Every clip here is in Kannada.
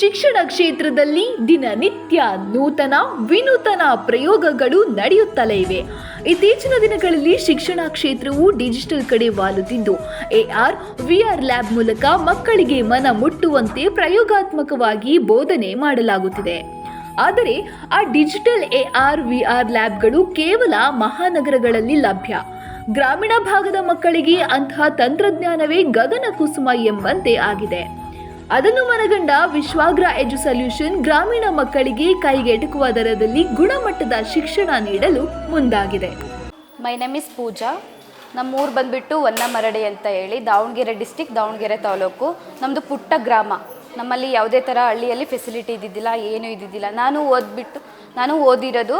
ಶಿಕ್ಷಣ ಕ್ಷೇತ್ರದಲ್ಲಿ ದಿನನಿತ್ಯ ನೂತನ ವಿನೂತನ ಪ್ರಯೋಗಗಳು ನಡೆಯುತ್ತಲೇ ಇವೆ. ಇತ್ತೀಚಿನ ದಿನಗಳಲ್ಲಿ ಶಿಕ್ಷಣ ಕ್ಷೇತ್ರವು ಡಿಜಿಟಲ್ ಕಡೆ ವಾಲುತ್ತಿದ್ದು ಎಆರ್, ವಿಆರ್ ಲ್ಯಾಬ್ ಮೂಲಕ ಮಕ್ಕಳಿಗೆ ಮನ ಮುಟ್ಟುವಂತೆ ಪ್ರಯೋಗಾತ್ಮಕವಾಗಿ ಬೋಧನೆ ಮಾಡಲಾಗುತ್ತಿದೆ. ಆದರೆ, ಆ ಡಿಜಿಟಲ್ ಎಆರ್, ವಿಆರ್ ಲ್ಯಾಬ್ಗಳು ಕೇವಲ ಮಹಾನಗರಗಳಲ್ಲಿ ಲಭ್ಯ. ಗ್ರಾಮೀಣ ಭಾಗದ ಮಕ್ಕಳಿಗೆ ಅಂತಹ ತಂತ್ರಜ್ಞಾನವೇ ಗಗನ ಕುಸುಮ ಎಂಬಂತೆ ಆಗಿದೆ. ಅದನ್ನು ಮನಗಂಡ ವಿಶ್ವಾಗ್ರ ಎಜು ಸೊಲ್ಯೂಷನ್ ಗ್ರಾಮೀಣ ಮಕ್ಕಳಿಗೆ ಕೈಗೆಟುಕುವ ದರದಲ್ಲಿ ಗುಣಮಟ್ಟದ ಶಿಕ್ಷಣ ನೀಡಲು ಮುಂದಾಗಿದೆ. My name is Pooja. ನಮ್ಮ ಊರು ಬಂದುಬಿಟ್ಟು ಮರಡಿ ಅಂತ ಹೇಳಿ ದಾವಣಗೆರೆ ಡಿಸ್ಟಿಕ್ ದಾವಣಗೆರೆ ತಾಲೂಕು. ನಮ್ಮದು ಪುಟ್ಟ ಗ್ರಾಮ. ನಮ್ಮಲ್ಲಿ ಯಾವುದೇ ಥರ ಹಳ್ಳಿಯಲ್ಲಿ ಫೆಸಿಲಿಟಿ ಇದ್ದಿದ್ದಿಲ್ಲ, ಏನೂ ಇದ್ದಿದ್ದಿಲ್ಲ. ನಾನು ಓದ್ಬಿಟ್ಟು, ನಾನು ಓದಿರೋದು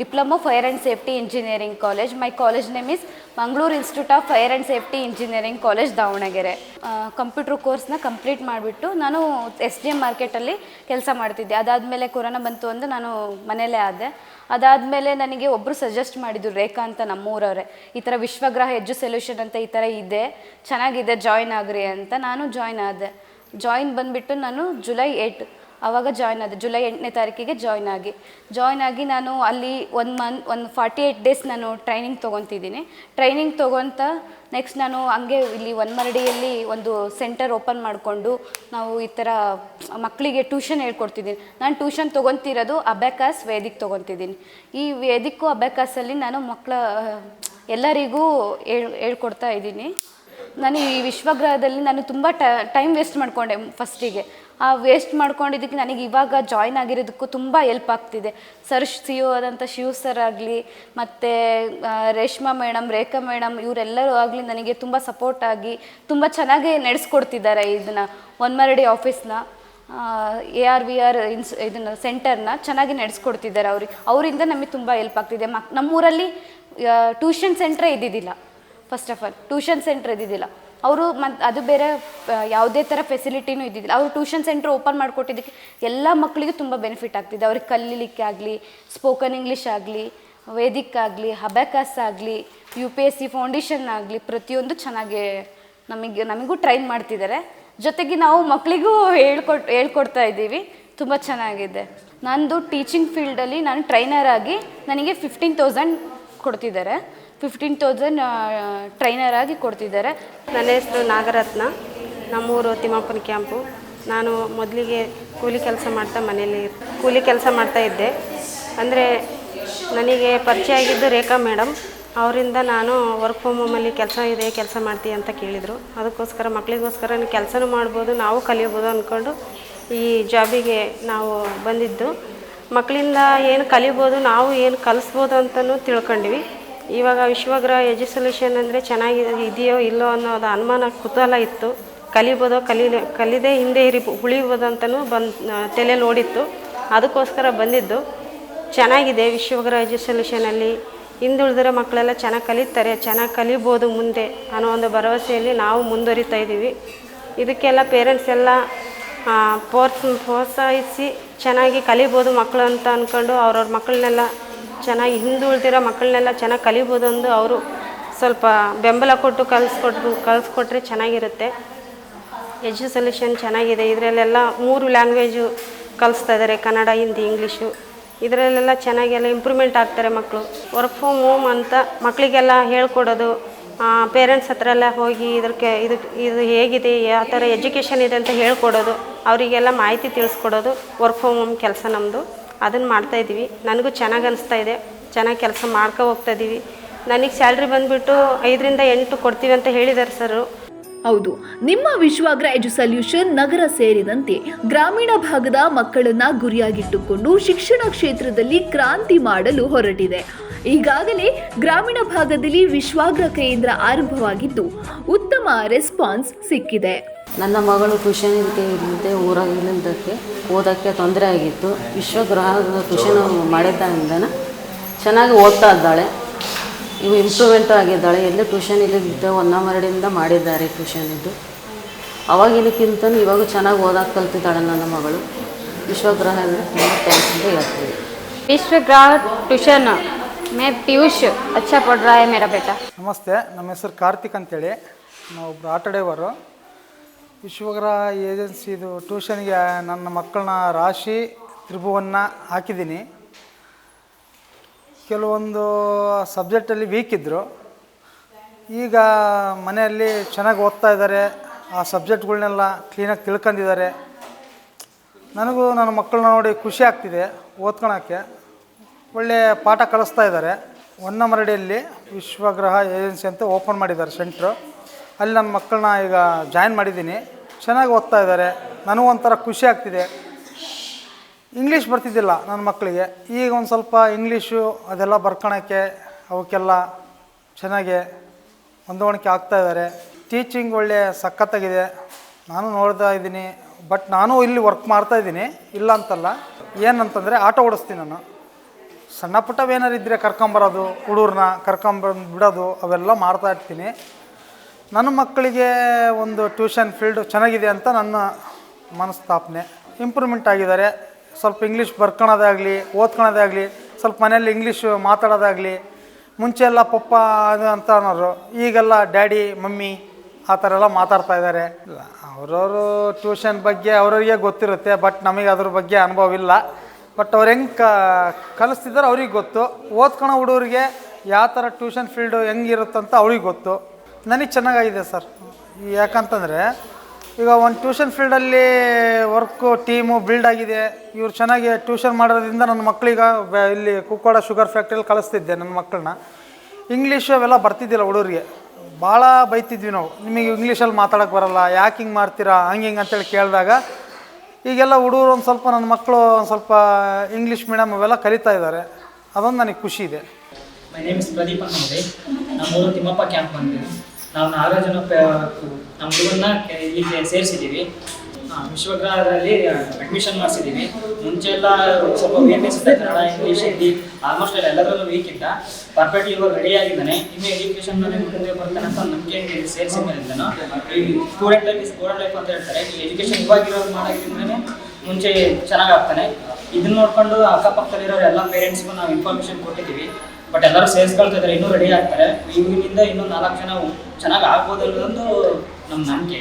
diploma fire and safety engineering college my college name is Mangaluru institute of fire and safety engineering college Davanagere computer ಕೋರ್ಸ್ನ ಕಂಪ್ಲೀಟ್ ಮಾಡಿಬಿಟ್ಟು ನಾನು ಎಸ್ ಡಿ ಎಂ ಮಾರ್ಕೆಟಲ್ಲಿ ಕೆಲಸ ಮಾಡ್ತಿದ್ದೆ. ಅದಾದಮೇಲೆ ಕೊರೋನಾ ಬಂತು ಅಂದು ನಾನು ಮನೆಯಲ್ಲೇ ಆದೆ. ಅದಾದಮೇಲೆ ನನಗೆ ಒಬ್ಬರು ಸಜೆಸ್ಟ್ ಮಾಡಿದ್ರು ರೇಖಾ ಅಂತ ನಮ್ಮೂರವರೇ. ಈ ಥರ ವಿಶ್ವಗ್ರಹ ಹೆಜ್ಜು ಸೊಲ್ಯೂಷನ್ ಅಂತ ಈ ಥರ ಇದೆ. ಚೆನ್ನಾಗಿದೆ ಜಾಯ್ನ್ ಆಗ್ರಿ ಅಂತ ನಾನು ಜಾಯ್ನ್ ಆದೆ. ಜಾಯಿನ್ ಬಂದುಬಿಟ್ಟು ನಾನು ಜುಲೈ ಏಯ್ಟ್ ಆವಾಗ ಜಾಯ್ನ್ ಆದೆ. ಜುಲೈ ಎಂಟನೇ ತಾರೀಕಿಗೆ ಜಾಯ್ನ್ ಆಗಿ. ಜಾಯ್ನ್ ಆಗಿ ನಾನು ಅಲ್ಲಿ ಒಂದು ಮಂತ್ ಒಂದು ಫಾರ್ಟಿ ಏಯ್ಟ್ ಡೇಸ್ ನಾನು ಟ್ರೈನಿಂಗ್ ತೊಗೊತಿದ್ದೀನಿ. ಟ್ರೈನಿಂಗ್ ತೊಗೊತ ನೆಕ್ಸ್ಟ್ ನಾನು ಹಂಗೆ ಇಲ್ಲಿ ಒನ್ಮರಡಿಯಲ್ಲಿ ಒಂದು ಸೆಂಟರ್ ಓಪನ್ ಮಾಡಿಕೊಂಡು ನಾವು ಈ ಥರ ಮಕ್ಕಳಿಗೆ ಟ್ಯೂಷನ್ ಹೇಳ್ಕೊಡ್ತಿದ್ದೀನಿ. ನಾನು ಟ್ಯೂಷನ್ ತೊಗೊತಿರೋದು ಅಬ್ಯಾಕಾಸ್ ವೇದಿಕ್ ತೊಗೊತಿದ್ದೀನಿ. ಈ ವೇದಿಕ್ಕು ಅಬ್ಯಾಕಾಸಲ್ಲಿ ನಾನು ಮಕ್ಕಳ ಎಲ್ಲರಿಗೂ ಹೇಳ್, ಹೇಳ್ಕೊಡ್ತಾ ಇದ್ದೀನಿ. ನಾನು ಈ ವಿಶ್ವಗ್ರಹದಲ್ಲಿ ನಾನು ತುಂಬ ಟೈಮ್ ವೇಸ್ಟ್ ಮಾಡಿಕೊಂಡೆ ಫಸ್ಟಿಗೆ. ವೇಸ್ಟ್ ಮಾಡ್ಕೊಂಡಿದ್ದಕ್ಕೆ ನನಗೆ ಇವಾಗ ಜಾಯ್ನ್ ಆಗಿರೋದಕ್ಕೂ ತುಂಬ ಹೆಲ್ಪ್ ಆಗ್ತಿದೆ. ಸರ್ ಸಿ ಒ ಆದಂಥ ಶಿವ್ ಸರ್ ಆಗಲಿ, ಮತ್ತು ರೇಷ್ಮಾ ಮೇಡಮ್ ರೇಖಾ ಮೇಡಮ್ ಇವರೆಲ್ಲರೂ ಆಗಲಿ ನನಗೆ ತುಂಬ ಸಪೋರ್ಟ್ ಆಗಿ ತುಂಬ ಚೆನ್ನಾಗಿ ನಡೆಸ್ಕೊಡ್ತಿದ್ದಾರೆ ಇದನ್ನು. ಒನ್ಮರಡಿ ಆಫೀಸ್ನ ಎ ಆರ್ ವಿ ಆರ್ ಇನ್ಸ್, ಇದನ್ನು ಸೆಂಟರ್ನ ಚೆನ್ನಾಗಿ ನಡೆಸ್ಕೊಡ್ತಿದ್ದಾರೆ ಅವ್ರಿಗೆ ಅವರಿಂದ ನಮಗೆ ತುಂಬ ಹೆಲ್ಪ್ ಆಗ್ತಿದೆ. ಮಕ್, ನಮ್ಮೂರಲ್ಲಿ ಟ್ಯೂಷನ್ ಸೆಂಟ್ರೇ ಇದ್ದಿದ್ದಿಲ್ಲ. First of all tuition centre ಇದ್ದಿದ್ದಿಲ್ಲ. ಅವರು ಮತ್ತು ಅದು ಬೇರೆ ಯಾವುದೇ ಥರ ಫೆಸಿಲಿಟಿನೂ ಇದ್ದಿದ್ದಿಲ್ಲ. ಅವರು ಟ್ಯೂಷನ್ ಸೆಂಟ್ರ್ ಓಪನ್ ಮಾಡಿಕೊಟ್ಟಿದ್ದಕ್ಕೆ ಎಲ್ಲ ಮಕ್ಕಳಿಗೂ ತುಂಬ ಬೆನಿಫಿಟ್ ಆಗ್ತಿದೆ. ಅವ್ರಿಗೆ ಕಲೀಲಿಕ್ಕೆ ಆಗಲಿ ಸ್ಪೋಕನ್ ಇಂಗ್ಲೀಷ್ ಆಗಲಿ ವೇದಿಕ್ ಆಗಲಿ ಹಬ್ಯಾಕಾಸ್ ಆಗಲಿ U P S C foundation ಆಗಲಿ ಪ್ರತಿಯೊಂದು ಚೆನ್ನಾಗಿ ನಮಗೆ, ನಮಗೂ ಟ್ರೈನ್ ಮಾಡ್ತಿದ್ದಾರೆ. ಜೊತೆಗೆ ನಾವು ಮಕ್ಕಳಿಗೂ ಹೇಳ್ಕೊಟ್, ಹೇಳ್ಕೊಡ್ತಾ ಇದ್ದೀವಿ. ತುಂಬ ಚೆನ್ನಾಗಿದೆ. ನಂದು ಟೀಚಿಂಗ್ ಫೀಲ್ಡಲ್ಲಿ ನಾನು ಟ್ರೈನರ್ ಆಗಿ ನನಗೆ ಫಿಫ್ಟೀನ್ ತೌಸಂಡ್ ಕೊಡ್ತಿದ್ದಾರೆ. ಫಿಫ್ಟೀನ್ ತೌಸಂಡ್ ಟ್ರೈನರ್ ಆಗಿ ಕೊಡ್ತಿದ್ದಾರೆ. ನನ್ನ ಹೆಸರು ನಾಗರತ್ನ. ನಮ್ಮೂರು ತಿಮ್ಮಪ್ಪನ ಕ್ಯಾಂಪು. ನಾನು ಮೊದಲಿಗೆ ಕೂಲಿ ಕೆಲಸ ಮಾಡ್ತಾ ಮನೇಲಿ ಕೂಲಿ ಕೆಲಸ ಮಾಡ್ತಾ ಇದ್ದೆ. ಅಂದರೆ ನನಗೆ ಪರಿಚಯ ಆಗಿದ್ದು ರೇಖಾ ಮೇಡಮ್ ಅವರಿಂದ ನಾನು ವರ್ಕ್ ಫ್ರಮ್ ಹೋಮಲ್ಲಿ ಕೆಲಸ ಇದೆ, ಕೆಲಸ ಮಾಡ್ತೀಯ ಅಂತ ಕೇಳಿದರು. ಅದಕ್ಕೋಸ್ಕರ ಮಕ್ಕಳಿಗೋಸ್ಕರ ಕೆಲಸನೂ ಮಾಡ್ಬೋದು, ನಾವು ಕಲಿಯಬೋದು ಅಂದ್ಕೊಂಡು ಈ ಜಾಬಿಗೆ ನಾವು ಬಂದಿದ್ದು. ಮಕ್ಕಳಿಂದ ಏನು ಕಲಿಬೋದು, ನಾವು ಏನು ಕಲಿಸ್ಬೋದು ಅಂತಲೂ ತಿಳ್ಕೊಂಡ್ವಿ. ಇವಾಗ ವಿಶ್ವಗ್ರಹ ಎಜು ಸೊಲ್ಯೂಷನ್ ಅಂದರೆ ಚೆನ್ನಾಗಿ ಇದೆಯೋ ಇಲ್ಲೋ ಅನ್ನೋದು ಅನುಮಾನ ಕುತೂಹಲ ಇತ್ತು. ಕಲಿಬೋದೋ ಕಲಿ ಕಲಿದೇ ಹಿಂದೆ ಇರಿ, ಉಳಿಬೋದು ಅಂತಲೂ ಬಂದು ತಲೆ ಓಡಿತ್ತು ಅದಕ್ಕೋಸ್ಕರ ಬಂದಿದ್ದು. ಚೆನ್ನಾಗಿದೆ ವಿಶ್ವಗ್ರಹ ಎಜು ಸೊಲ್ಯೂಷನಲ್ಲಿ ಹಿಂದುಳಿದಿರೋ ಮಕ್ಕಳೆಲ್ಲ ಚೆನ್ನಾಗಿ ಕಲಿತಾರೆ, ಚೆನ್ನಾಗಿ ಕಲಿಬೋದು ಮುಂದೆ ಅನ್ನೋ ಒಂದು ಭರವಸೆಯಲ್ಲಿ ನಾವು ಮುಂದುವರಿತಾ ಇದ್ದೀವಿ. ಇದಕ್ಕೆಲ್ಲ ಪೇರೆಂಟ್ಸ್ ಎಲ್ಲ ಪ್ರೋತ್ಸ ಪ್ರೋತ್ಸಾಹಿಸಿ ಚೆನ್ನಾಗಿ ಕಲಿಬೋದು ಮಕ್ಕಳು ಅಂತ ಅಂದ್ಕೊಂಡು ಅವ್ರವ್ರ ಮಕ್ಕಳನ್ನೆಲ್ಲ ಚೆನ್ನಾಗಿ ಹಿಂದುಳಿದಿರೋ ಮಕ್ಕಳನ್ನೆಲ್ಲ ಚೆನ್ನಾಗಿ ಕಲಿಬೋದೊಂದು ಅವರು ಸ್ವಲ್ಪ ಬೆಂಬಲ ಕೊಟ್ಟು ಕಲಿಸ್ಕೊಟ್ಟು ಕಲಿಸ್ಕೊಟ್ರೆ ಚೆನ್ನಾಗಿರುತ್ತೆ. ಎಜು ಸೊಲ್ಯೂಷನ್ ಚೆನ್ನಾಗಿದೆ. ಇದರಲ್ಲೆಲ್ಲ ಮೂರು ಲ್ಯಾಂಗ್ವೇಜು ಕಲಿಸ್ತಾ ಇದ್ದಾರೆ ಕನ್ನಡ, ಹಿಂದಿ ಇಂಗ್ಲೀಷು ಇದರಲ್ಲೆಲ್ಲ ಚೆನ್ನಾಗೆಲ್ಲ ಇಂಪ್ರೂವ್ಮೆಂಟ್ ಆಗ್ತಾರೆ ಮಕ್ಕಳು. ವರ್ಕ್ ಫ್ರಮ್ ಹೋಮ್ ಅಂತ ಮಕ್ಕಳಿಗೆಲ್ಲ ಹೇಳ್ಕೊಡೋದು ಪೇರೆಂಟ್ಸ್ ಹತ್ರ ಎಲ್ಲ ಹೋಗಿ ಇದಕ್ಕೆ ಇದು ಇದು ಹೇಗಿದೆ ಯಾವ ಥರ ಎಜುಕೇಷನ್ ಇದೆ ಅಂತ ಹೇಳ್ಕೊಡೋದು, ಅವರಿಗೆಲ್ಲ ಮಾಹಿತಿ ತಿಳಿಸ್ಕೊಡೋದು ವರ್ಕ್ ಫ್ರಮ್ ಹೋಮ್ ಕೆಲಸ ನಮ್ಮದು ಅದನ್ನು ಮಾಡ್ತಾಯಿದ್ದೀವಿ ನನಗೂ ಚೆನ್ನಾಗಿ ಅನಿಸ್ತಾ ಇದೆ. ಚೆನ್ನಾಗಿ ಕೆಲಸ ಮಾಡ್ಕೊ ಹೋಗ್ತಾ ಇದ್ದೀವಿ. ನನಗೆ ಸ್ಯಾಲ್ರಿ ಬಂದುಬಿಟ್ಟು ಐದರಿಂದ ಎಂಟು ಕೊಡ್ತೀವಿ ಅಂತ ಹೇಳಿದ್ದಾರೆ ಸರು. ಹೌದು. ನಿಮ್ಮ ವಿಶ್ವಾಗ್ರ ಎಜು ಸೊಲ್ಯೂಷನ್ ನಗರ ಸೇರಿದಂತೆ ಗ್ರಾಮೀಣ ಭಾಗದ ಮಕ್ಕಳನ್ನ ಗುರಿಯಾಗಿಟ್ಟುಕೊಂಡು ಶಿಕ್ಷಣ ಕ್ಷೇತ್ರದಲ್ಲಿ ಕ್ರಾಂತಿ ಮಾಡಲು ಹೊರಟಿದೆ. ಈಗಾಗಲೇ ಗ್ರಾಮೀಣ ಭಾಗದಲ್ಲಿ ವಿಶ್ವಾಗ್ರ ಕೇಂದ್ರ ಆರಂಭವಾಗಿದ್ದು ಉತ್ತಮ ರೆಸ್ಪಾನ್ಸ್ ಸಿಕ್ಕಿದೆ. ನನ್ನ ಮಗಳು ಟ್ಯೂಷನ್ಗೆ ಇಲ್ಲದೆ ಊರಾಗ ಇಲ್ಲದಕ್ಕೆ ಓದೋಕ್ಕೆ ತೊಂದರೆ ಆಗಿತ್ತು. ವಿಶ್ವ ವಿಶ್ವಗ್ರಹ ಟ್ಯೂಷನ್ ಮಾಡಿದ್ದಾಗಿಂದನ ಚೆನ್ನಾಗಿ ಓದ್ತಾ ಇದ್ದಾಳೆ. ಇವು ಇಂಪ್ರೂವ್ಮೆಂಟು ಆಗಿದ್ದಾಳೆ. ಎಲ್ಲೂ ಟ್ಯೂಷನ್ ಇಲ್ಲದಿದ್ದ ಹೊನ್ನಮರಡಿಯಿಂದ ಮಾಡಿದ್ದಾರೆ ಟ್ಯೂಷನ್ ಇದ್ದು ಅವಾಗಿನಕ್ಕಿಂತ ಇವಾಗ ಚೆನ್ನಾಗಿ ಓದೋಕೆ ಕಲ್ತಿದ್ದಾಳೆ ನನ್ನ ಮಗಳು. ವಿಶ್ವಗ್ರಹ ಅಂದರೆ ತುಂಬ ಥ್ಯಾಂಕ್ಸ್ ಅಂತ ಹೇಳ್ತೀವಿ ವಿಶ್ವಗ್ರಹ ಟ್ಯೂಷನ್ ಮೇ ಪಿಯೂಷ್ ಅಚ್ಚ ಪಡ್ರಾಯ ಮೇರ ಬೇಟ. ನಮಸ್ತೆ. ನಮ್ಮ ಹೆಸರು ಕಾರ್ತಿಕ್ ಅಂತೇಳಿ. ನಾವೊಬ್ಬರು ಆಟ ಡೈವರು ವಿಶ್ವಗ್ರಹ ಏಜೆನ್ಸಿದು ಟ್ಯೂಷನ್ಗೆ ನನ್ನ ಮಕ್ಕಳನ್ನ ರಾಶಿ ತ್ರಿಭುವನ್ನ ಹಾಕಿದ್ದೀನಿ. ಕೆಲವೊಂದು ಸಬ್ಜೆಕ್ಟಲ್ಲಿ ವೀಕ್ ಇದ್ದರು ಈಗ ಮನೆಯಲ್ಲಿ ಚೆನ್ನಾಗಿ ಓದ್ತಾ ಇದ್ದಾರೆ. ಆ ಸಬ್ಜೆಕ್ಟ್ಗಳನ್ನೆಲ್ಲ ಕ್ಲೀನಾಗಿ ತಿಳ್ಕೊಂಡಿದ್ದಾರೆ. ನನಗೂ ನನ್ನ ಮಕ್ಕಳನ್ನ ನೋಡಿ ಖುಷಿ ಆಗ್ತಿದೆ ಓದ್ಕೊಳಕ್ಕೆ. ಒಳ್ಳೆಯ ಪಾಠ ಕಲಿಸ್ತಾ ಇದ್ದಾರೆ. ಹೊನ್ನಮರಡಿಯಲ್ಲಿ ವಿಶ್ವಗ್ರಹ ಏಜೆನ್ಸಿ ಅಂತ ಓಪನ್ ಮಾಡಿದ್ದಾರೆ ಸೆಂಟ್ರು. ಅಲ್ಲಿ ನನ್ನ ಮಕ್ಕಳನ್ನ ಈಗ ಜಾಯಿನ್ ಮಾಡಿದ್ದೀನಿ. ಚೆನ್ನಾಗಿ ಓದ್ತಾ ಇದ್ದಾರೆ. ನನಗೂ ಒಂಥರ ಖುಷಿ ಆಗ್ತಿದೆ. ಇಂಗ್ಲೀಷ್ ಬರ್ತಿದ್ದಿಲ್ಲ ನನ್ನ ಮಕ್ಕಳಿಗೆ. ಈಗ ಒಂದು ಸ್ವಲ್ಪ ಇಂಗ್ಲೀಷು ಅದೆಲ್ಲ ಬರ್ಕೊಳಕ್ಕೆ ಅವಕ್ಕೆಲ್ಲ ಚೆನ್ನಾಗಿ ಹೊಂದಾಣಿಕೆ ಆಗ್ತಾ ಇದ್ದಾರೆ. ಟೀಚಿಂಗ್ ಒಳ್ಳೆ ಸಖತ್ತಾಗಿದೆ. ನಾನು ನೋಡ್ತಾ ಇದ್ದೀನಿ. ಬಟ್ ನಾನು ಇಲ್ಲಿ ವರ್ಕ್ ಮಾಡ್ತಾ ಇದ್ದೀನಿ. ಇಲ್ಲ ಅಂತಲ್ಲ. ಏನಂತಂದರೆ ಆಟೋ ಓಡಿಸ್ತೀನಿ ನಾನು. ಸಣ್ಣ ಪುಟ್ಟವೇನಾರು ಇದ್ದರೆ ಕರ್ಕೊಂಬರೋದು, ಹುಡುಗರನ್ನ ಕರ್ಕೊಂಬಂದು ಬಿಡೋದು, ಅವೆಲ್ಲ ಮಾಡ್ತಾ ಇರ್ತೀನಿ. ನನ್ನ ಮಕ್ಕಳಿಗೆ ಒಂದು ಟ್ಯೂಷನ್ ಫೀಲ್ಡ್ ಚೆನ್ನಾಗಿದೆ ಅಂತ ನನ್ನ ಮನಸ್ತಾಪನೆ. ಇಂಪ್ರೂವ್ಮೆಂಟ್ ಆಗಿದ್ದಾರೆ. ಸ್ವಲ್ಪ ಇಂಗ್ಲೀಷ್ ಬರ್ಕೊಳೋದಾಗಲಿ ಓದ್ಕೊಳೋದಾಗಲಿ ಸ್ವಲ್ಪ ಮನೇಲಿ ಇಂಗ್ಲೀಷು ಮಾತಾಡೋದಾಗಲಿ, ಮುಂಚೆ ಎಲ್ಲ ಪಪ್ಪ ಅದು ಅಂತ ಅನ್ನೋರು, ಈಗೆಲ್ಲ ಡ್ಯಾಡಿ, ಮಮ್ಮಿ ಆ ಥರ ಎಲ್ಲ ಮಾತಾಡ್ತಾ ಇದ್ದಾರೆ. ಇಲ್ಲ, ಅವ್ರವರು ಟ್ಯೂಷನ್ ಬಗ್ಗೆ ಅವ್ರವ್ರಿಗೆ ಗೊತ್ತಿರುತ್ತೆ, ಬಟ್ ನಮಗೆ ಅದ್ರ ಬಗ್ಗೆ ಅನುಭವ ಇಲ್ಲ. ಬಟ್ ಅವ್ರು ಹೆಂಗೆ ಕಲಿಸ್ತಿದ್ದಾರೆ ಅವ್ರಿಗೆ ಗೊತ್ತು. ಓದ್ಕೊಳೋ ಹುಡುಗರಿಗೆ ಯಾವ ಥರ ಟ್ಯೂಷನ್ ಫೀಲ್ಡು ಹೆಂಗಿರುತ್ತಂತ ಅವ್ರಿಗೆ ಗೊತ್ತು. ನನಗೆ ಚೆನ್ನಾಗಾಗಿದೆ ಸರ್. ಯಾಕಂತಂದರೆ, ಈಗ ಒಂದು ಟ್ಯೂಷನ್ ಫೀಲ್ಡಲ್ಲಿ ವರ್ಕು ಟೀಮು ಬಿಲ್ಡ್ ಆಗಿದೆ. ಇವ್ರು ಚೆನ್ನಾಗಿ ಟ್ಯೂಷನ್ ಮಾಡೋದ್ರಿಂದ ನನ್ನ ಮಕ್ಕಳಿಗ ಇಲ್ಲಿ ಕುಕ್ಕೋಡ ಶುಗರ್ ಫ್ಯಾಕ್ಟ್ರಿಯಲ್ಲಿ ಕಳಿಸ್ತಿದ್ದೆ ನನ್ನ ಮಕ್ಕಳನ್ನ ಇಂಗ್ಲೀಷು ಅವೆಲ್ಲ ಬರ್ತಿದ್ದಿಲ್ಲ ಹುಡುಗರಿಗೆ. ಭಾಳ ಬೈತಿದ್ವಿ ನಾವು. ನಿಮಗೆ ಇಂಗ್ಲೀಷಲ್ಲಿ ಮಾತಾಡೋಕ್ಕೆ ಬರಲ್ಲ, ಯಾಕೆ ಹಿಂಗೆ ಮಾಡ್ತೀರಾ, ಹಂಗೆ ಹಿಂಗೆ ಅಂತೇಳಿ ಕೇಳಿದಾಗ, ಈಗೆಲ್ಲ ಹುಡುಗರು ಒಂದು ಸ್ವಲ್ಪ ನನ್ನ ಮಕ್ಕಳು ಒಂದು ಸ್ವಲ್ಪ ಇಂಗ್ಲೀಷ್ ಮೀಡಿಯಮ್ ಅವೆಲ್ಲ ಕಲಿತಾ ಇದ್ದಾರೆ. ಅದೊಂದು ನನಗೆ ಖುಷಿ ಇದೆ. ಮೈ ನೇಮ್ ಇಸ್ ಪ್ರದೀಪ್ ನಮ್ಮೂರು ತಿಮ್ಮಪ್ಪ ಕ್ಯಾಂಪ್ ಬಂದಿದೆ ನಾವು ನಾಲ್ಕು ಜನ ನಮ್ಮ ಹುಡುಗನ್ನ ಇಲ್ಲಿ ಸೇರಿಸಿದ್ದೀವಿ. ವಿಶ್ವಗ್ರಹದಲ್ಲಿ ಅಡ್ಮಿಷನ್ ಮಾಡಿಸಿದ್ದೀವಿ. ಮುಂಚೆ ಎಲ್ಲ ಸ್ವಲ್ಪ ವೀಕ್ನೆಸ್ ಇದ್ದ ಕನ್ನಡ ಇಂಗ್ಲೀಷ್ ಹಿಂದಿ ಆಲ್ಮೋಸ್ಟ್ ಎಲ್ಲ ಎಲ್ಲದರಲ್ಲೂ ವೀಕ್ ಇದ್ದ. ಪರ್ಫೆಕ್ಟ್ ಇವಾಗ ರೆಡಿ ಆಗಿದ್ದಾನೆ. ಇನ್ನು ಎಜುಕೇಷನ್ ಮುಂದೆ ಬರ್ತಾನೆ ಅಂತ ನಂಬಿಕೆ ಇಲ್ಲಿ ಸೇರಿಸಿ ಮೇಲಿದ್ದಾನು ಈ ಸ್ಟೂಡೆಂಟ್ ಲೈಫ್ ಸ್ಟೂಡೆಂಟ್ ಲೈಫ್ ಅಂತ ಹೇಳ್ತಾರೆ. ಈ ಎಜುಕೇಷನ್ ಇವಾಗ ಇರೋರು ಮಾಡೋದ್ರಿಂದನೇ ಮುಂಚೆ ಚೆನ್ನಾಗಿ ಆಗ್ತಾನೆ. ಇದನ್ನ ನೋಡ್ಕೊಂಡು ಅಕ್ಕಪಕ್ಕದಲ್ಲಿರೋ ಎಲ್ಲ ಪೇರೆಂಟ್ಸ್ಗೂ ನಾವು ಇನ್ಫಾರ್ಮೇಷನ್ ಕೊಟ್ಟಿದ್ದೀವಿ. ಬಟ್ ಎಲ್ಲರೂ ಸೇರಿಸ್ಕೊಳ್ತಾ ಇದ್ದಾರೆ ಇನ್ನೂ ರೆಡಿ ಆಗ್ತಾರೆ. ಇವರಿಂದ ಇನ್ನೂ ನಾಲ್ಕು ಜನ ಚೆನ್ನಾಗಿ ಆಗ್ಬೋದು ಅನ್ನೋದೊಂದು ನಮ್ಮ ನಂಬಿಕೆ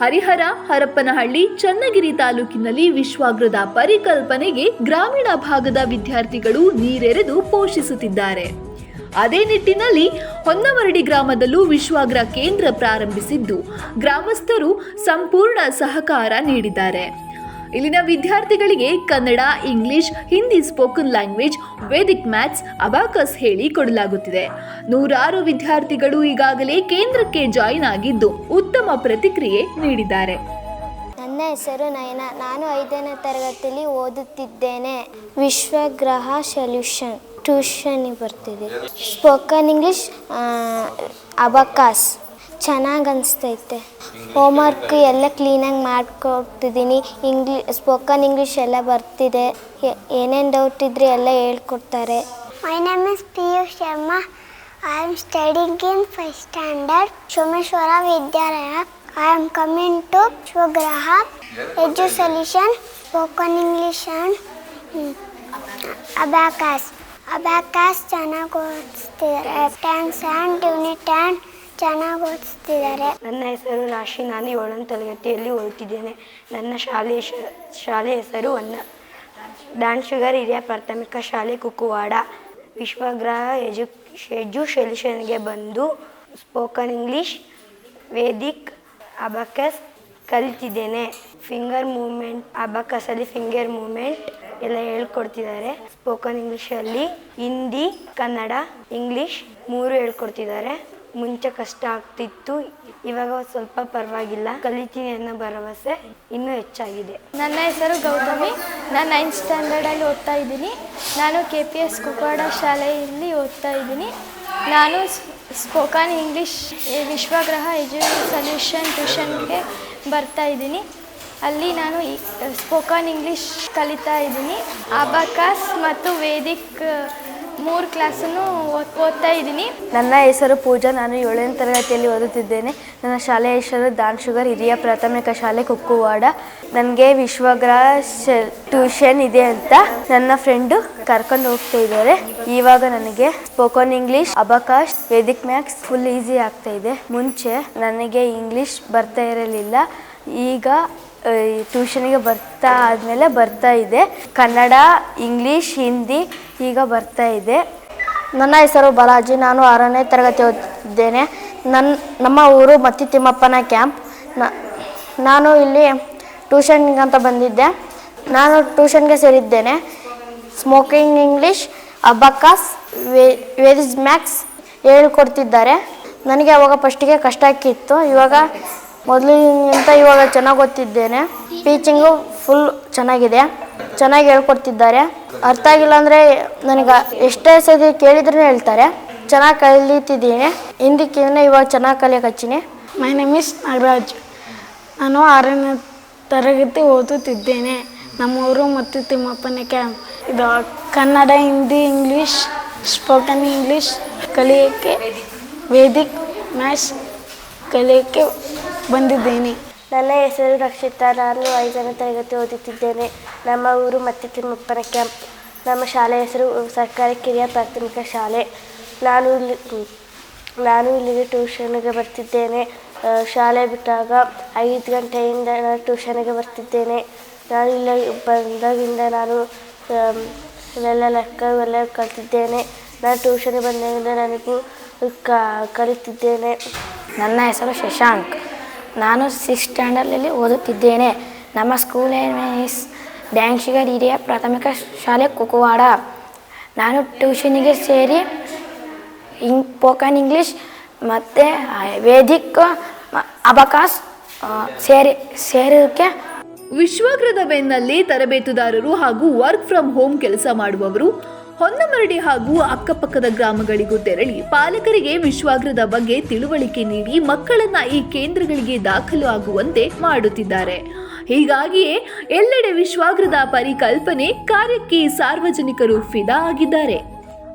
ಹರಿಹರ ಹರಪ್ಪನಹಳ್ಳಿ ಚನ್ನಗಿರಿ ತಾಲೂಕಿನಲ್ಲಿ ವಿಶ್ವಾಗ್ರದ ಪರಿಕಲ್ಪನೆಗೆ ಗ್ರಾಮೀಣ ಭಾಗದ ವಿದ್ಯಾರ್ಥಿಗಳು ನೀರೆರೆದು ಪೋಷಿಸುತ್ತಿದ್ದಾರೆ. ಅದೇ ನಿಟ್ಟಿನಲ್ಲಿ ಹೊನ್ನವರಡಿ ಗ್ರಾಮದಲ್ಲೂ ವಿಶ್ವಾಗ್ರ ಕೇಂದ್ರ ಪ್ರಾರಂಭಿಸಿದ್ದು. ಗ್ರಾಮಸ್ಥರು ಸಂಪೂರ್ಣ ಸಹಕಾರ ನೀಡಿದ್ದಾರೆ. ಇಲ್ಲಿನ ವಿದ್ಯಾರ್ಥಿಗಳಿಗೆ Kannada, English, Hindi spoken language Vedic maths abacus ಹೇಳಿ ಕೊಡಲಾಗುತ್ತಿದೆ. ನೂರಾರು ವಿದ್ಯಾರ್ಥಿಗಳು ಈಗಾಗಲೇ ಕೇಂದ್ರಕ್ಕೆ ಜಾಯಿನ್ ಆಗಿದ್ದು ಉತ್ತಮ ಪ್ರತಿಕ್ರಿಯೆ ನೀಡಿದ್ದಾರೆ. ನನ್ನ ಹೆಸರು ನಯನ. ನಾನು ಐದನೇ ತರಗತಿಯಲ್ಲಿ ಓದುತ್ತಿದ್ದೇನೆ. ವಿಶ್ವಗ್ರಹ ಸೊಲ್ಯೂಷನ್ ಟ್ಯೂಷನ್ ಬರ್ತಿದೆ ಸ್ಪೋಕನ್ ಇಂಗ್ಲಿಷ್ ಅಬಕಾಸ್ ಚೆನ್ನಾಗಿ ಅನಿಸ್ತೈತೆ ಹೋಮ್ ವರ್ಕ್ ಎಲ್ಲ ಕ್ಲೀನಾಗಿ ಮಾಡ್ಕೊಡ್ತಿದ್ದೀನಿ ಇಂಗ್ಲಿಷ್ ಸ್ಪೋಕನ್ ಇಂಗ್ಲೀಷ್ ಎಲ್ಲ ಬರ್ತಿದೆ. ಏನೇನು ಡೌಟ್ ಇದ್ರೆ ಎಲ್ಲ ಹೇಳ್ಕೊಡ್ತಾರೆ. My name is U Sharma I am studying in five standard Someshwara Vidyalaya I am coming to Shivagraha edu solution spoken English and abacus abacus ಚೆನ್ನಾಗಿ ಓದಿಸ್ತಿದ್ದಾರೆ. ಟ್ಯಾನ್ಸ್ ಆ್ಯಂಡ್ ಯೂನಿಟ್ ಆ್ಯಂಡ್ ಚೆನ್ನಾಗಿ ಓದಿಸ್ತಿದ್ದಾರೆ. ನನ್ನ ಹೆಸರು ರಾಶಿ. ನಾನು ಏಳನೇ ತರಗತಿಯಲ್ಲಿ ಓದುತ್ತಿದ್ದೇನೆ ನನ್ನ ಶಾಲೆಯ ಶಾಲೆ ಹೆಸರು ಅನ್ನ ದಾನ್ ಶುಗರ್ ಹಿರಿಯ ಪ್ರಾಥಮಿಕ ಶಾಲೆ ಕುಕ್ಕುವಾಡ. ವಿಶ್ವಗ್ರಹ ಎಜು ಎಜು ಸೊಲ್ಯೂಷನ್ಗೆ ಬಂದು ಸ್ಪೋಕನ್ ಇಂಗ್ಲೀಷ್, ವೇದಿಕ್, ಅಬಕಸ್ ಕಲಿತಿದ್ದೇನೆ. ಫಿಂಗರ್ ಮೂಮೆಂಟ್ ಅಬಕಸಲ್ಲಿ ಫಿಂಗರ್ ಮೂಮೆಂಟ್ ಎಲ್ಲ ಹೇಳ್ಕೊಡ್ತಿದ್ದಾರೆ. ಸ್ಪೋಕನ್ ಇಂಗ್ಲೀಷಲ್ಲಿ ಹಿಂದಿ, ಕನ್ನಡ, ಇಂಗ್ಲೀಷ್ ಮೂರು ಹೇಳ್ಕೊಡ್ತಿದ್ದಾರೆ. ಮುಂಚೆ ಕಷ್ಟ ಆಗ್ತಿತ್ತು, ಇವಾಗ ಸ್ವಲ್ಪ ಪರವಾಗಿಲ್ಲ. ಕಲಿತೀನಿ ಅನ್ನೋ ಭರವಸೆ ಇನ್ನೂ ಹೆಚ್ಚಾಗಿದೆ. ನನ್ನ ಹೆಸರು ಗೌತಮಿ. ನಾನು ನೈನ್ತ್ ಸ್ಟ್ಯಾಂಡರ್ಡಲ್ಲಿ ಓದ್ತಾ ಇದ್ದೀನಿ. ನಾನು ಕೆ ಪಿ ಎಸ್ ಕುಕ್ವಾಡ ಶಾಲೆಯಲ್ಲಿ ಓದ್ತಾ ಇದ್ದೀನಿ. ನಾನು spoken English Vishwagraha education solution ಟ್ಯೂಷನ್ಗೆ ಬರ್ತಾ ಇದ್ದೀನಿ. ಅಲ್ಲಿ ನಾನು ಸ್ಪೋಕನ್ ಇಂಗ್ಲೀಷ್ ಕಲಿತಾ ಇದ್ದೀನಿ. ಅಬಕಾಸ್ ಮತ್ತು ವೇದಿಕ್ ಮೂರು ಕ್ಲಾಸನ್ನು ಓದ್ತಾ ಇದ್ದೀನಿ. ನನ್ನ ಹೆಸರು ಪೂಜಾ, ನಾನು ಏಳನೇ ತರಗತಿಯಲ್ಲಿ ಓದುತ್ತಿದ್ದೇನೆ. ನನ್ನ ಶಾಲೆಯ ಹೆಸರು ದಾನ್ ಶುಗರ್, ಹಿರಿಯ ಪ್ರಾಥಮಿಕ ಶಾಲೆ ಕುಕ್ಕುವಾಡ. ನನಗೆ ವಿಶ್ವಗ್ರಹ ಟ್ಯೂಷನ್ ಇದೆ ಅಂತ ನನ್ನ ಫ್ರೆಂಡು ಕರ್ಕೊಂಡು ಹೋಗ್ತಾ ಇದ್ದಾರೆ. ಇವಾಗ ನನಗೆ spoken English abacus Vedic maths full easy ಆಗ್ತಾ ಇದೆ. ಮುಂಚೆ ನನಗೆ ಇಂಗ್ಲಿಷ್ ಬರ್ತಾ ಇರಲಿಲ್ಲ. ಈಗ ಟ್ಯೂಷನಿಗೆ ಬರ್ತಾ ಆದಮೇಲೆ ಬರ್ತಾ ಇದೆ. ಕನ್ನಡ, ಇಂಗ್ಲೀಷ್, ಹಿಂದಿ ಈಗ ಬರ್ತಾ ಇದೆ. ನನ್ನ ಹೆಸರು ಬಾಲಾಜಿ. ನಾನು ಆರನೇ ತರಗತಿ ಓದಿದ್ದೇನೆ. ನನ್ನ ನಮ್ಮ ಊರು ಮತ್ತಿ ತಿಮ್ಮಪ್ಪನ ಕ್ಯಾಂಪ್ ನಾನು ಇಲ್ಲಿ ಟ್ಯೂಷನ್ಗೆ ಅಂತ ಬಂದಿದ್ದೆ. ನಾನು ಟ್ಯೂಷನ್ಗೆ ಸೇರಿದ್ದೇನೆ. ಸ್ಮೋಕಿಂಗ್ ಇಂಗ್ಲೀಷ್, ಅಬಕಾಸ್, ವೇ ವೇದಿಸ್ ಮ್ಯಾಕ್ಸ್ ಹೇಳ್ಕೊಡ್ತಿದ್ದಾರೆ. ನನಗೆ ಅವಾಗ ಫಸ್ಟಿಗೆ ಕಷ್ಟ ಆಕಿತ್ತು ಇವಾಗ ಮೊದಲಿಗಿಂತ ಇವಾಗ ಚೆನ್ನಾಗಿ ಓದ್ತಿದ್ದೇನೆ. ಟೀಚಿಂಗು ಫುಲ್ ಚೆನ್ನಾಗಿದೆ. ಚೆನ್ನಾಗಿ ಹೇಳ್ಕೊಡ್ತಿದ್ದಾರೆ. ಅರ್ಥ ಆಗಿಲ್ಲ ಅಂದರೆ ನನಗೆ ಎಷ್ಟೇ ಸತಿ ಕೇಳಿದ್ರೂ ಹೇಳ್ತಾರೆ. ಚೆನ್ನಾಗಿ ಕಲಿತಿದ್ದೀನಿ. ಹಿಂದಿಕ್ಕಿಂತ ಇವಾಗ ಚೆನ್ನಾಗಿ ಕಲಿಯೋಕೆ ಹಚ್ಚಿನಿ. My name is Nagaraj. ನಾನು ಆರನೇ ತರಗತಿ ಓದುತ್ತಿದ್ದೇನೆ. ನಮ್ಮೂರು ಮತ್ತು ತಿಮ್ಮಪ್ಪನ ಕ್ಯಾಂಪ್ ಇದು Kannada, Hindi English spoken English ಕಲಿಯೋಕ್ಕೆ, ವೇದಿಕ್ ಮ್ಯಾಥ್ಸ್ ಕಲಿಯೋಕ್ಕೆ ಬಂದಿದ್ದೇನೆ. ನನ್ನ ಹೆಸರು ರಕ್ಷಿತಾ. ನಾನು ಐದನೇ ತರಗತಿ ಓದುತ್ತಿದ್ದೇನೆ. ನಮ್ಮ ಊರು ಮತ್ತೆ ತಿಮ್ಮಪ್ಪನ ಕ್ಯಾಂಪ್ ನಮ್ಮ ಶಾಲೆ ಹೆಸರು ಸರ್ಕಾರಿ ಕಿರಿಯ ಪ್ರಾಥಮಿಕ ಶಾಲೆ. ನಾನು ಇಲ್ಲಿ ನಾನು ಇಲ್ಲಿಗೆ ಟ್ಯೂಷನ್ಗೆ ಬರ್ತಿದ್ದೇನೆ. ಶಾಲೆ ಬಿಟ್ಟಾಗ ಐದು ಗಂಟೆಯಿಂದ ನಾನು ಟ್ಯೂಷನ್ಗೆ ಬರ್ತಿದ್ದೇನೆ. ನಾನು ಇಲ್ಲಿ ಬಂದಾಗಿಂದ ನಾನು ಎಲ್ಲ ಲೆಕ್ಕ ಇವೆಲ್ಲ ಕಲ್ತಿದ್ದೇನೆ. ನಾನು ಟ್ಯೂಷನ್ಗೆ ಬಂದಾಗಿಂದ ನನಗೂ ಕ ಕಲಿತಿದ್ದೇನೆ. ನನ್ನ ಹೆಸರು ಶಶಾಂಕ್. ನಾನು ಸಿಕ್ಸ್ ಸ್ಟ್ಯಾಂಡರ್ಡಲ್ಲಿ ಓದುತ್ತಿದ್ದೇನೆ. ನಮ್ಮ ಸ್ಕೂಲ್ ಇಸ್ ಡ್ಯಾಂಗ್ಶಿಗರ್ ಹಿರಿಯ ಪ್ರಾಥಮಿಕ ಶಾಲೆ ಕುಕುವಾಡ. ನಾನು ಟ್ಯೂಷನಿಗೆ ಸೇರಿ ಇಂಗ್ ಪೋಕನ್ ಇಂಗ್ಲೀಷ್ ಮತ್ತು ವೇದಿಕ್ ಅಬಕಾಸ್ ಸೇರಿ ಸೇರೋಕ್ಕೆ ವಿಶ್ವಾಗ್ರದ ಬೆನ್ನಲ್ಲಿ ತರಬೇತುದಾರರು ಹಾಗೂ ವರ್ಕ್ ಫ್ರಮ್ ಹೋಮ್ ಕೆಲಸ ಮಾಡುವವರು ಹೊನ್ನಮರಡಿ ಹಾಗೂ ಅಕ್ಕಪಕ್ಕದ ಗ್ರಾಮಗಳಿಗೂ ತೆರಳಿ ಪಾಲಕರಿಗೆ ವಿಶ್ವಾಗ್ರದ ಬಗ್ಗೆ ತಿಳುವಳಿಕೆ ನೀಡಿ ಮಕ್ಕಳನ್ನ ಈ ಕೇಂದ್ರಗಳಿಗೆ ದಾಖಲು ಆಗುವಂತೆ ಮಾಡುತ್ತಿದ್ದಾರೆ. ಹೀಗಾಗಿಯೇ ಎಲ್ಲೆಡೆ ವಿಶ್ವಾಗ್ರದ ಪರಿಕಲ್ಪನೆ ಕಾರ್ಯಕ್ಕೆ ಸಾರ್ವಜನಿಕರು ಫಿದಾ ಆಗಿದ್ದಾರೆ.